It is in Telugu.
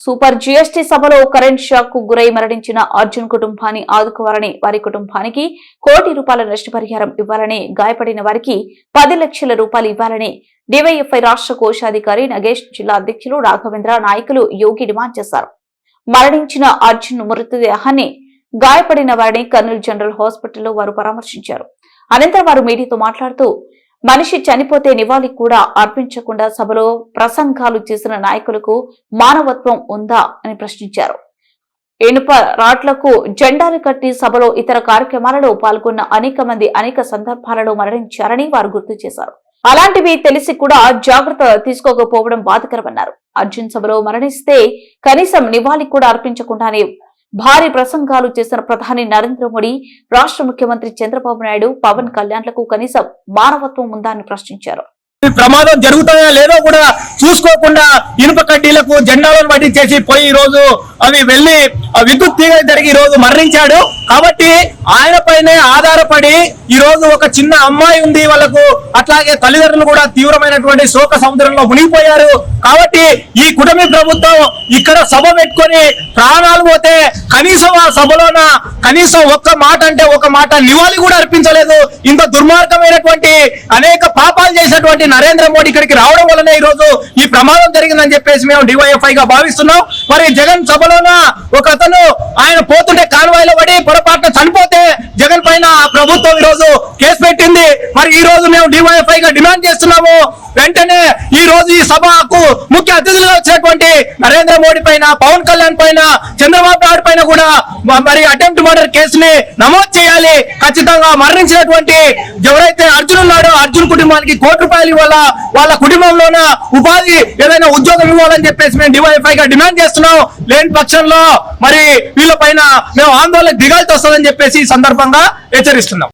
సూపర్ జీఎస్టీ సభలో కరెంట్ షాక్కు గురై మరణించిన అర్జున్ కుటుంబాన్ని ఆదుకోవాలని వారి కుటుంబానికి కోటి రూపాయల నష్టపరిహారం ఇవ్వాలని గాయపడిన వారికి పది లక్షల రూపాయలు ఇవ్వాలని డివైఎఫ్ఐ రాష్ట్ర కోశాధికారి నగేష్ జిల్లా అధ్యక్షులు రాఘవేంద్ర నాయకులు యోగి డిమాండ్ చేశారు. మరణించిన అర్జున్ మృతదేహాన్ని గాయపడిన వారిని కర్నూలు జనరల్ హాస్పిటల్లో వారు పరామర్శించారు. అనంతరం వారు మీడియాతో మాట్లాడుతూ మనిషి చనిపోతే నివాళి కూడా అర్పించకుండా సభలో ప్రసంగాలు చేసిన నాయకులకు మానవత్వం ఉందా అని ప్రశ్నించారు. ఇనుప రాట్లకు జెండాలు కట్టి సభలో ఇతర కార్యక్రమాలలో పాల్గొన్న అనేక మంది అనేక సందర్భాలలో మరణించారని వారు గుర్తు చేశారు. అలాంటివి తెలిసి కూడా జాగ్రత్త తీసుకోకపోవడం బాధకరమన్నారు. అర్జున్ సభలో మరణిస్తే కనీసం నివాళి కూడా అర్పించకుండానే భారీ ప్రసంగాలు చేసిన ప్రధాని నరేంద్ర మోడీ రాష్ట్ర ముఖ్యమంత్రి చంద్రబాబు నాయుడు పవన్ కళ్యాణ్లకు కనీసం మానవత్వం ఉందా అని ప్రశ్నించారు. ఈ ప్రమాదం జరుగుతాయో లేదో కూడా చూసుకోకుండా ఇనుప కడ్డీలకు జెండాలను పట్టించేసి పోయి ఈ రోజు అవి వెళ్ళి విద్యుత్ తీగ దగ్గరికి ఈ రోజు మరణించాడు. కాబట్టి ఆయన పైనే ఆధారపడి ఈ రోజు ఒక చిన్న అమ్మాయి ఉంది. వాళ్ళకు అట్లాగే తల్లిదండ్రులు కూడా తీవ్రమైనటువంటి శోక సముద్రంలో మునిగిపోయారు. కాబట్టి ఈ కుటుంబ ప్రభుత్వం ఇక్కడ సభ పెట్టుకొని ప్రాణాలు పోతే కనీసం ఆ సభలోన కనీసం ఒక్క మాట అంటే ఒక మాట నివాళి కూడా అర్పించలేదు. ఇంత దుర్మార్గమైనటువంటి అనేక పాపాలు చేసినటువంటి నరేంద్ర మోడీ ఇక్కడికి రావడం వల్లనే ఈ రోజు ఈ ప్రమాదం జరిగిందని చెప్పేసి మేము డివైఎఫ్ఐ గా భావిస్తున్నాం. మరి జగన్ సభలోన ఒక అతను ఆయన పోత కాన్వాయ్లో పడి పొరపాటున చనిపోతే జగన్ పైన ఆ ప్రభుత్వం ఈ రోజు కేసు పెట్టింది మరి ఈ రోజు మేము డివైఎఫ్ఐ గా డిమాండ్ చేస్తున్నాము. వెంటనే ఈ రోజు ఈ సభకు ముఖ్య అతిథులుగా వచ్చినటువంటి నరేంద్ర మోడీ పైన పవన్ కళ్యాణ్ పైన చంద్రబాబు నాయుడు పైన కూడా మరి అటెంప్ట్ మర్డర్ కేసుని నమోదు చేయాలి. ఖచ్చితంగా మరణించినటువంటి ఎవరైతే అర్జున్ ఉన్నాడో అర్జున్ కుటుంబానికి కోటి రూపాయలు ఇవ్వాల? వాళ్ళ కుటుంబంలోన ఉపాధి ఏదైనా ఉద్యోగం ఇవ్వాలని చెప్పేసి మేము డివైఎఫ్ఐ గా డిమాండ్ చేస్తున్నాం. లేని పక్షంలో మరి వీళ్ళ పైన మేము ఆందోళన దిగాల్సి వస్తుందని చెప్పేసి ఈ సందర్భంగా హెచ్చరిస్తున్నాం